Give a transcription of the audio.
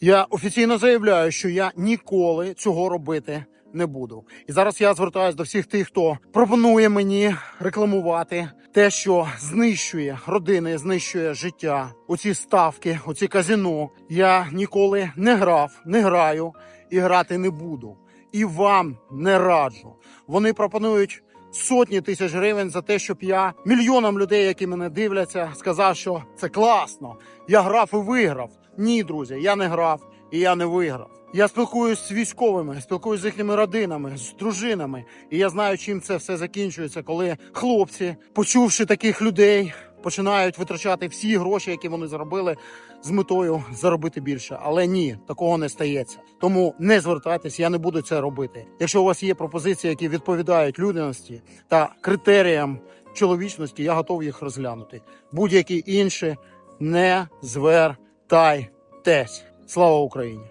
Я офіційно заявляю, що я ніколи цього робити не буду. І зараз я звертаюся до всіх тих, хто пропонує мені рекламувати те, що знищує родини, знищує життя. Оці ставки, оці казино. Я ніколи не грав, не граю і грати не буду. І вам не раджу. Вони пропонують. Сотні тисяч гривень за те, щоб я мільйонам людей, які мене дивляться, сказав, що це класно. Я грав і виграв. Ні, друзі, я не грав і я не виграв. Я спілкуюсь з військовими, спілкуюсь з їхніми родинами, з дружинами, і я знаю, чим це все закінчується, коли хлопці, почувши таких людей, починають витрачати всі гроші, які вони заробили, з метою заробити більше. Але ні, такого не стається. Тому не звертайтесь, я не буду це робити. Якщо у вас є пропозиції, які відповідають людяності та критеріям чоловічності, я готовий їх розглянути. Будь-які інші не звертайтесь. Слава Україні!